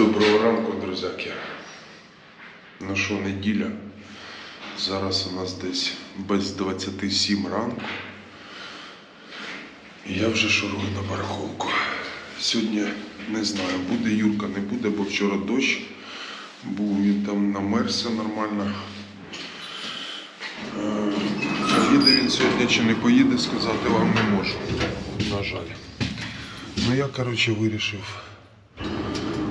Доброго ранку, друзяки. Ну що, неділя. Зараз у нас десь без 27 ранку. Я вже шурую на барахолку. Сьогодні не знаю, буде Юрка, не буде, бо вчора дощ. Був він там намерзся нормально. Е, Поїде він сьогодні чи не поїде, сказати вам не можу. На жаль. Ну я, коротше, вирішив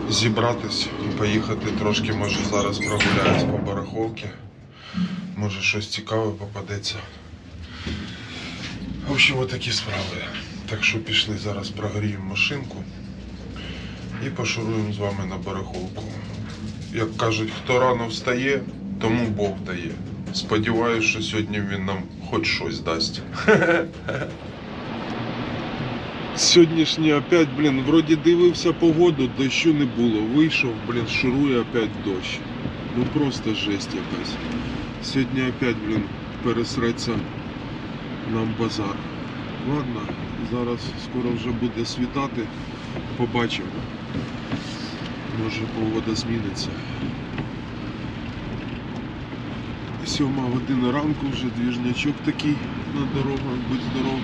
зібратись і поїхати трошки, може зараз прогуляюсь по барахолці. Може щось цікаве попадеться. В общем, такі справи. Так що пішли зараз прогріємо машинку і пошуруємо з вами на барахолку. Як кажуть, хто рано встає, тому Бог дає. Сподіваюсь, що сьогодні він нам хоч щось дасть. Сьогоднішній опять, блін, вроді дивився погоду, дощу не було. Вийшов, блін, шурує опять дощ. Ну просто жесть якась. Сьогодні опять, блін, пересреться нам базар. Ладно, зараз скоро вже буде світати. Побачимо. Може погода зміниться. Сьома година ранку вже двіжнячок такий на дорогах, будь здоров.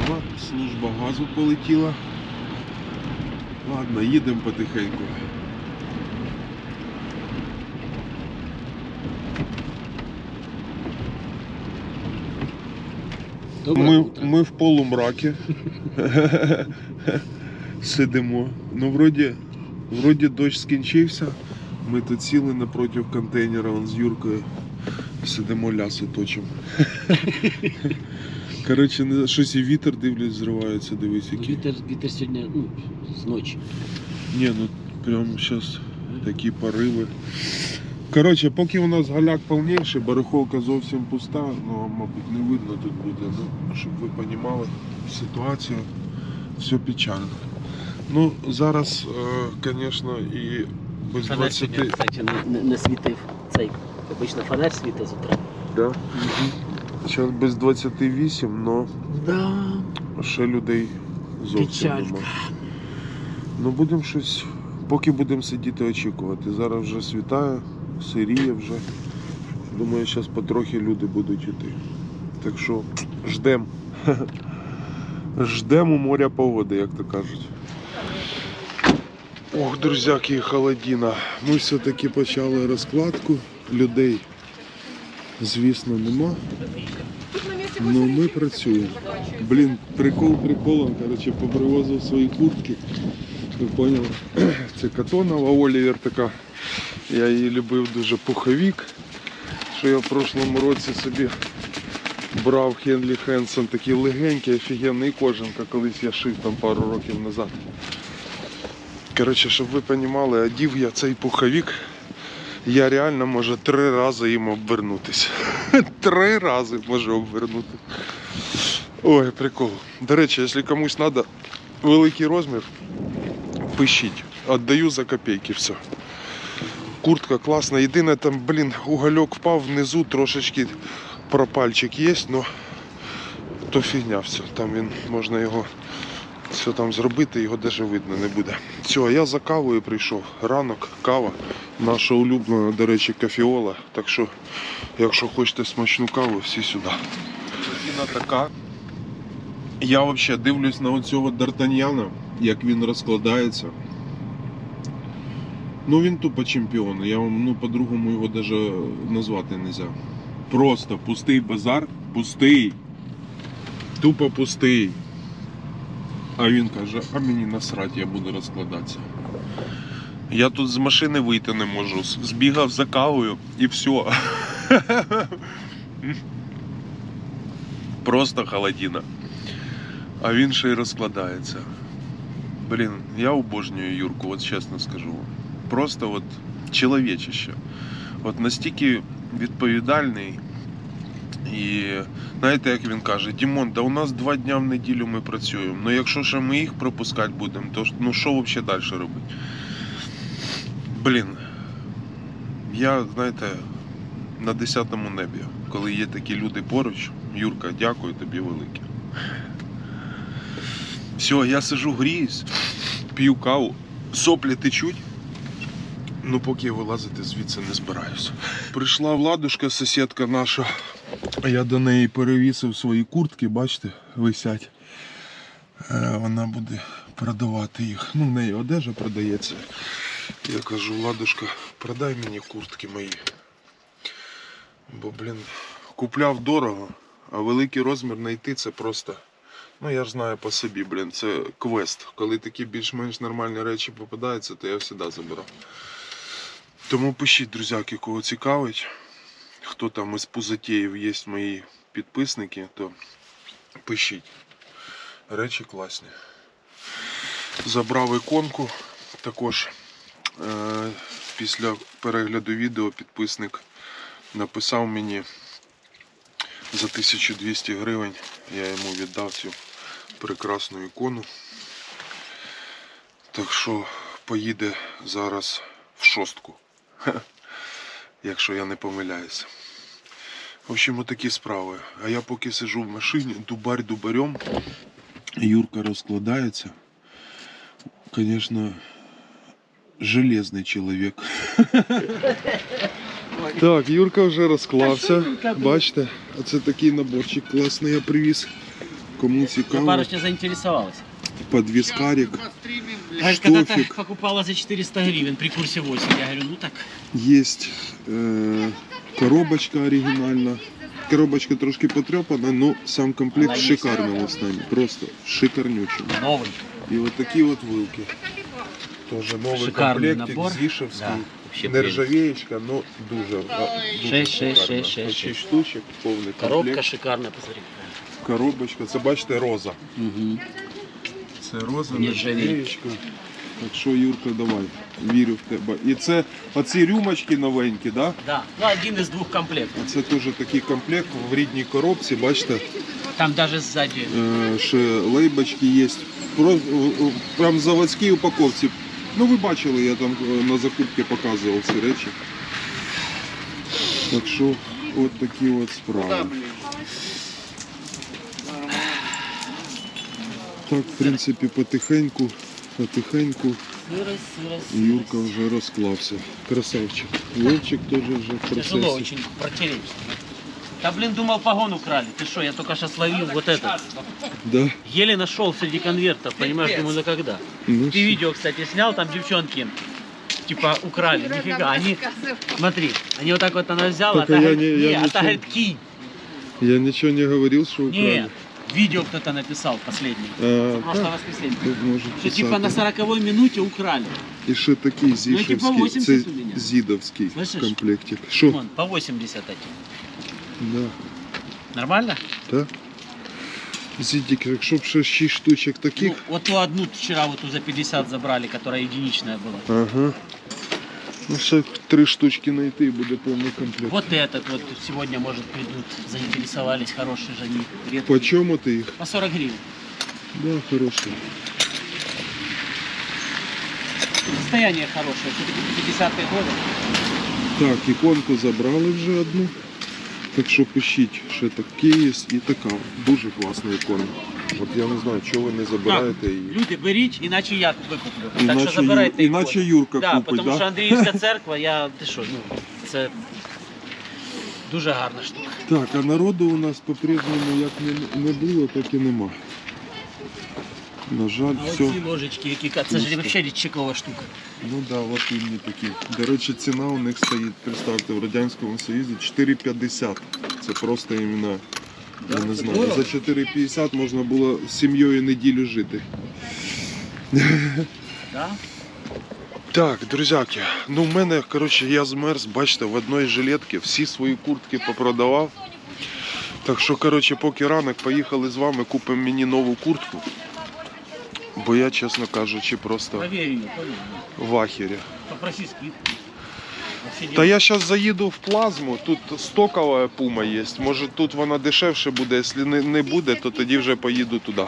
Ладно, служба газу полетіла. Ладно, їдемо потихеньку. Ми, ми в полумракі сидимо. Ну, вроді, вроді дощ скінчився. Ми тут сіли напроти контейнера он з Юркою. Сидимо ляси точимо. Коротше, не- щось і вітер дивлюсь, зривається, дивись, який. Вітер, вітер сьогодні ну, з ночі. Ні, ну прям зараз такі пориви. Коротше, поки у нас галяк повніший, барахолка зовсім пуста, ну, мабуть, не видно тут буде. Ну, щоб ви розуміли ситуацію, все печально. Ну, зараз, звісно, і без Фонарь 20... сьогодні, кстати, не, не, не світив цей. Обично фонарь світить з утра. Да? Зараз без 28, але Да. ще людей зовсім Печалька. нема. Ну будемо щось, поки будемо сидіти очікувати. Зараз вже світає, сиріє вже. Думаю, зараз потрохи люди будуть йти. Так що ждемо. Ждемо моря погоди, як то кажуть. Ох, друзяки, холодина. Ми все-таки почали розкладку. Людей, звісно, нема. Ну ми працюємо. Блін, прикол приколом, коротше, попривозив свої куртки. Ви поняли? Це Катонова Олівер така. Я її любив дуже пуховік. Що я в прошлому році собі брав Хенлі Хенсон, такий легенький, офігенний кожанка, колись я шив там пару років назад. Коротше, щоб ви розуміли, одів я цей пуховік. Я реально можу три рази їм обвернутися. Три рази можу обвернути. Ой, прикол. До речі, якщо комусь треба великий розмір, пишіть. Отдаю за копійки все. Куртка класна. Єдине там, блін, угольок впав внизу, трошечки пропальчик є, але то фігня все. Там він можна його все там зробити, його навіть видно не буде. Все, я за кавою прийшов. Ранок, кава. Наша улюблена, до речі, кафіола. Так що, якщо хочете смачну каву, всі сюди. Картина така. Я взагалі дивлюсь на оцього Д'Артаньяна, як він розкладається. Ну він тупо чемпіон. Я вам ну, по-другому його навіть назвати не можна. Просто пустий базар, пустий. Тупо пустий. А він каже, а мені насрать, я буду розкладатися. Я тут з машини вийти не можу. Збігав за кавою і все. Просто холодина. А він ще й розкладається. Блін, я обожнюю Юрку, от чесно скажу. Просто от чоловічище. От настільки відповідальний. І знаєте, як він каже, Дімон, да у нас два дня в неділю ми працюємо. Ну якщо ще ми їх пропускати будемо, то ну що взагалі далі робити? Блін, я, знаєте, на 10-му небі, коли є такі люди поруч, Юрка, дякую тобі велике. Все, я сижу, гріюсь, п'ю каву Соплі течуть. Ну, поки я вилазити звідси не збираюся. Прийшла владушка, сусідка наша. Я до неї перевісив свої куртки, бачите, висять. Е, Вона буде продавати їх. Ну, в неї одежа продається. Я кажу, Владушка, продай мені куртки мої. Бо, блін, купляв дорого, а великий розмір знайти це просто. Ну, я ж знаю по собі, блін, це квест. Коли такі більш-менш нормальні речі попадаються, то я завжди забирав. Тому пишіть, друзяки, кого цікавить. Хто там із пузатєїв є мої підписники, то пишіть. Речі класні. Забрав іконку. Також е- після перегляду відео підписник написав мені за 1200 гривень. Я йому віддав цю прекрасну ікону. Так що поїде зараз в шостку. Якщо я не помиляюся. В общем, отакі справи. А я поки сижу в машині, дубарь дубарем. Юрка розкладається. Звісно, железний чоловік. Так, Юрка вже розклався. Бачите, оце такий наборчик класний я привіз. Кому цікаво, заинтересовалась. подвіскарик, Говорит, когда-то штофик. покупала за 400 гривен при курсе 8. Я говорю, ну так, Є е, коробочка оригінальна. Коробочка трошки потрепана, але сам комплект в є. шикарному стані. Просто в шикарнючому. новый. І от такі от вилки. Тоже новий Шикарний комплектик, набор. Зішевський. Да, вообще Нержавеєчка, ну дуже. а, дуже Шесть, шесть, шикарно. шесть, шесть, Шість шесть. штучок, повний Коробка шикарная, посмотри. Коробочка, це бачите, роза. Угу. Це роза, Нержавіючка. нержавієчка. Так що, Юрка, давай, вірю в тебе. І це оці рюмочки новенькі, да? Да, ну один из двух комплектов. Це теж такий комплект в рідній коробці, бачите, Там даже сзади. е, ще лейбочки є. Про, о, о, прям в заводській упаковці. Ну ви бачили, я там е, на закупці показував ці речі. Так що от такі от справи. Так, в принципі, потихеньку, потихеньку Сырость, сырость, Юрка вже розклався. Красавчик. Вовчик теж вже в Тяжело процесі. очень протереть. Да блин, думал погон украли. Ты что, я только сейчас ловил вот этот. Да? Еле нашел среди конвертов, понимаешь, думаю, ну когда. Ну, Ты видео, кстати, снял, там девчонки типа украли, нифига, они, смотри, они вот так вот она взяла, Так, а а та я говорит, не- я не, а та ничего- говорит, кинь. Я нічого не говорив, що Не, украли. видео кто-то написал последний. А, Прошлое так, воскресенье. тут може Что типа на писати. 40 минуте украли. І ще такий зішевський, типа 80 це у мене. зідовський Слышиш? комплектик. Що? Вон, по 80 эти. Да. Нормально? Так? Зідік, якщо б ще 6 штучок таких. Ну, вот ту одну вчера вот ту за 50 забрали, которая единичная была. Ага. Ну, ще три штучки знайти і буде повний комплект. Вот этот вот сегодня, может, придут, заинтересовались, хорошие же они. редкие. По чому ти їх? По 40 гривен. Да, хороший. Состояние хорошее, все-таки 50-е годы. Так, іконку забрали вже одну. Так що пишіть, ще так є і така. Дуже класна ікона. От я не знаю, чого ви не забираєте її. Люди, беріть, іначе я викуплю. так Іначе, що забирайте Ю- ікони. іначе Юрка да, купить, тому да? що Андріївська церква, я ти що, ну, це дуже гарна штука. Так, а народу у нас по-прежньому як не, не було, так і нема. На жаль, А все. оці ложечки, які це ж взагалі чекова штука. Ну да, от імені такі. До речі, ціна у них стоїть, представте, в Радянському Союзі 4,50. Це просто іменно, я не знаю. За 4,50 можна було з сім'єю неділю жити. Да? Так, друзяки, ну в мене, коротше, я змерз, бачите, в одній жилетці всі свої куртки попродавав. Так що, коротше, поки ранок, поїхали з вами, купимо мені нову куртку. Бо я, чесно кажучи, просто в ахері. Попроси скидку. Та я зараз заїду в плазму, тут стокова пума є. Може тут вона дешевше буде, якщо не, не буде, то тоді вже поїду туди.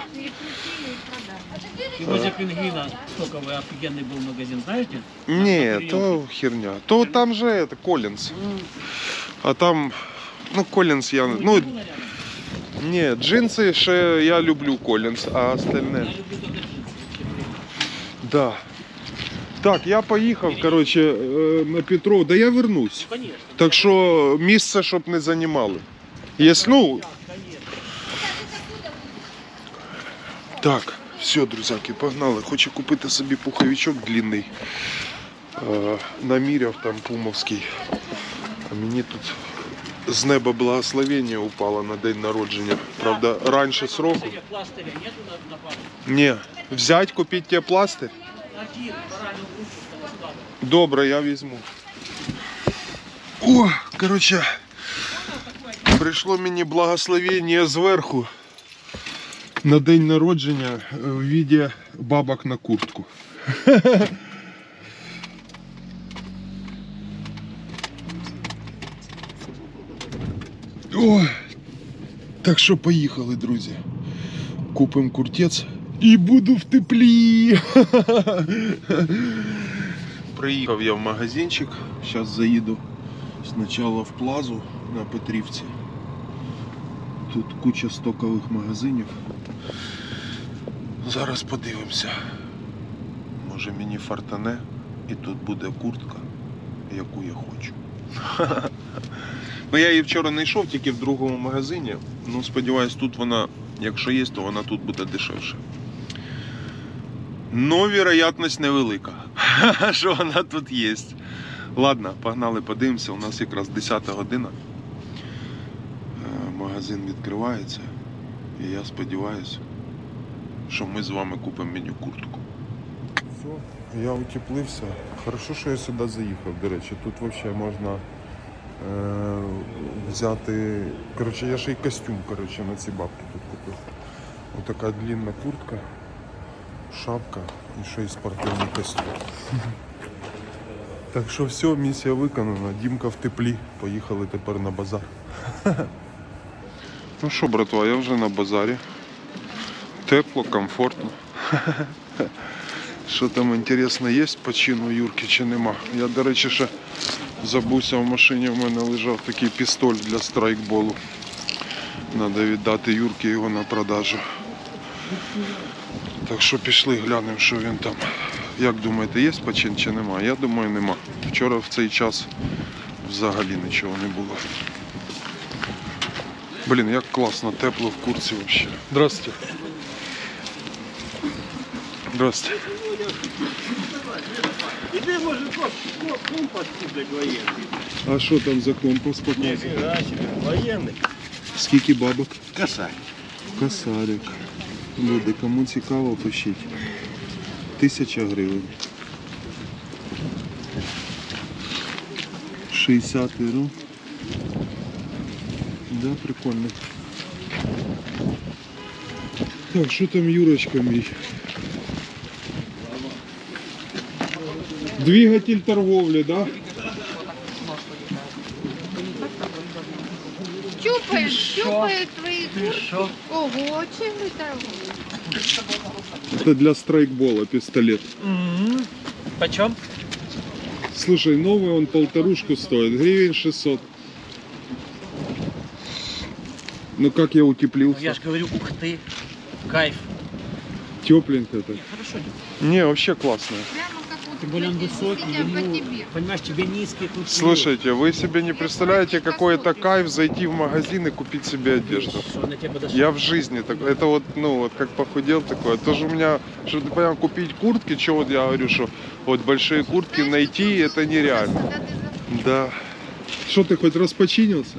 І возле пінгвіна стоковий офігенний був магазин, знаєте? Ні, то херня. То там же это, Колінс. А там, ну, Колінс я. Ну, ні, джинси ще я люблю Колінс, а остальне. Я люблю тільки джинси. Да. Так, я поїхав, коротше, е, на Петров. Да я вернусь. Конечно. Так що місце, щоб не займали. Єс, ну, Так, все, друзяки, погнали. Хочу купити собі пуховичок длинний. Е, наміряв там пумовський. А мені тут з неба благословення упало на день народження. Правда, раніше сроку. Ні. Взять, купити тебе пластир? Добре, я візьму. О, коротше, прийшло мені благословення зверху на день народження в віді бабок на куртку. О, так що поїхали, друзі. Купимо куртець і буду в теплі. Приїхав я в магазинчик. Зараз заїду спочатку в плазу на Петрівці. Тут куча стокових магазинів. Зараз подивимося. Може мені фартане і тут буде куртка, яку я хочу. Ну я її вчора не йшов тільки в другому магазині. Ну сподіваюсь, тут вона, якщо є, то вона тут буде дешевше. Но вероятність невелика, що вона тут є. Ладно, погнали, подивимося. У нас якраз 10 година. Е, Магазин відкривається. І я сподіваюся, що ми з вами купимо мені куртку. Все, я утеплився. Хорошо, що я сюди заїхав, до речі. Тут взагалі можна взяти. Коротше, я ще й костюм коротше, на ці бабки тут купив. Отака длинна куртка шапка і ще й спортивний костюм. Так що все, місія виконана. Дімка в теплі. Поїхали тепер на базар. Ну що, братва, я вже на базарі. Тепло, комфортно. Що там інтересно є по чину Юрки чи нема? Я, до речі, ще забувся в машині, в мене лежав такий пістоль для страйкболу. Треба віддати Юрки його на продажу. Так що пішли глянемо, що він там. Як думаєте, є почин чи нема? Я думаю, нема. Вчора в цей час взагалі нічого не було. Блін, як класно, тепло в курці взагалі. Здравствуйте. Здравствуйте. Іди, може, компас буде воєнний. А що там за компас показує? Ніфіга собі, воєнний. Скільки бабок? Косарь. Косарик. Люди, кому цікаво, пишіть. Тисяча гривень. 60 євро. Да, прикольно. Так, що там Юрочка мій? Двигатель торговли, да? Щупають, щупають твої Ты куртки. Ого, чим ви? Это для страйкбола пистолет. Почем? Слушай, новый он полторушку стоит, гривен 600. Ну как я Ну, утеплился? я же говорю, ух ты, кайф. Тепленько так. Хорошо. Не, вообще классно. Прямо Тем более он высокий, ему, понимаешь, тебе низкий тут. Слушайте, вы себе не представляете, какой это кайф зайти в магазин и купить себе одежду. Я в жизни так, это вот, ну вот как похудел такое. Тоже у меня, чтобы ты понял, купить куртки, что вот я говорю, что вот большие куртки найти это нереально. Да. Что ты хоть раз починился?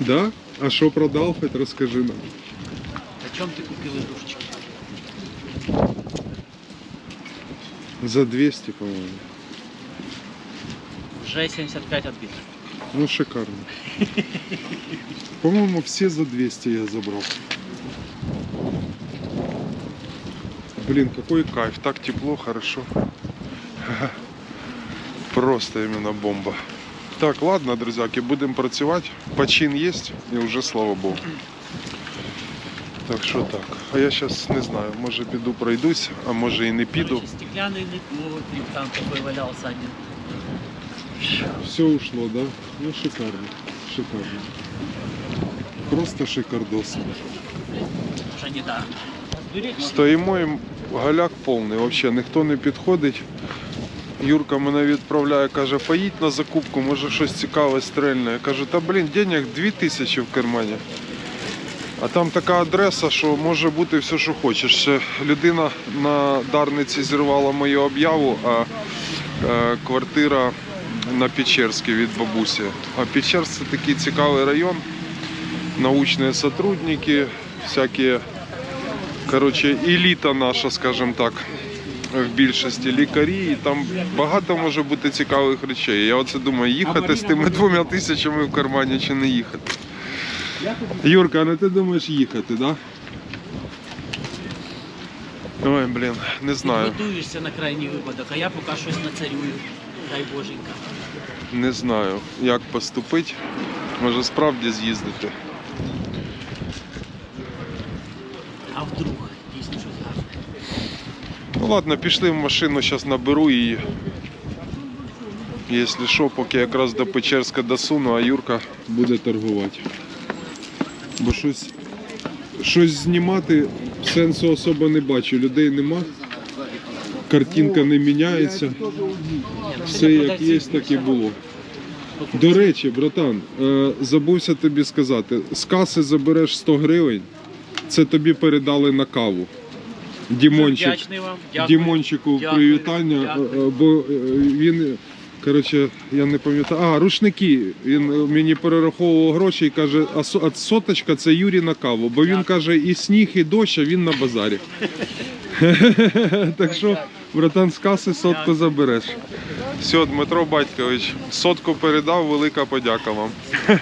Да? А что продал, хоть расскажи нам. Почем ты купил игрушечки? За 200, по-моему. Уже 75 отбит. Ну, шикарно. По-моему, все за 200 я забрал. Блин, какой кайф. Так тепло, хорошо. Просто именно бомба. Так, ладно, друзяки, будемо працювати. Почин є і вже слава Богу. Так що так. А я зараз не знаю, може піду пройдусь, а може і не піду. Стеклянный лотик там такой валялся один. Все ушло, да? Ну шикарно. Шикарно. Просто шикардос. Уже не можно. Стоїмо і галяк повний, взагалі ніхто не підходить. Юрка мене відправляє, каже, поїдь на закупку, може щось цікаве стрельне. Я кажу, та блін, денег 2000 в кармані. А там така адреса, що може бути все, що хочеш. Ще людина на Дарниці зірвала мою об'яву, а е, квартира на Печерській від бабусі. А Печерськ це такий цікавий район. Научні сотрудники, всякі, коротше, еліта наша, скажімо так, в більшості лікарі. І там багато може бути цікавих речей. Я оце думаю, їхати з тими двома тисячами в кармані чи не їхати. Юрка, а не ти думаєш їхати, так? Да? Ой, блін, не знаю. Готуєшся на крайній випадок, а я поки щось нацарюю. Дай боженька. Не знаю, як поступити. Може справді з'їздити. А вдруг дійсно щось гарне. Ну ладно, пішли в машину, зараз наберу її. Якщо що, поки якраз до Печерська досуну, а Юрка буде торгувати. Бо щось, щось знімати сенсу особо не бачу. Людей нема. Картинка не міняється. Все як є, так і було. До речі, братан, е, забувся тобі сказати, з каси забереш 100 гривень, це тобі передали на каву. Дімончик. Дякую. Дімончику Дякую, привітання, дякую. е, бо е, він, коротше, я не пам'ятаю. А, рушники. Він е, мені перераховував гроші і каже, а со- а соточка це Юрій на каву. Бо він каже, і сніг, і дощ, а він на базарі. так що, братан, з каси сотку забереш. Все, Дмитро Батькович, сотку передав, велика подяка вам.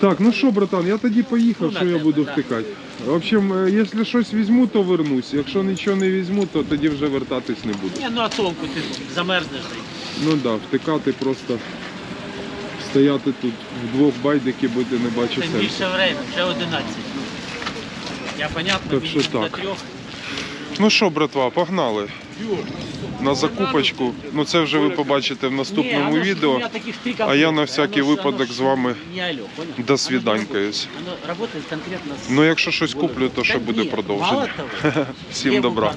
Так, ну що, братан, я тоді поїхав, Ну, що я буду да. втикати. В общем, е, якщо щось візьму, то вернусь. Якщо нічого не візьму, то тоді вже вертатись не буду. Ні, ну а толку ти замерзнеш. Ну так, да, втикати просто стояти тут вдвох байдики, бо ти не бачу Тим сенсу. більше время, вже 11. Я понятно, Так що до так. трьох. Ну що, братва, погнали. На закупочку. Ну це вже ви побачите в наступному оно відео. А я на всякий випадок з вами до свіданькаюсь. Ну якщо щось куплю, то ще буде продовження. Всім добра.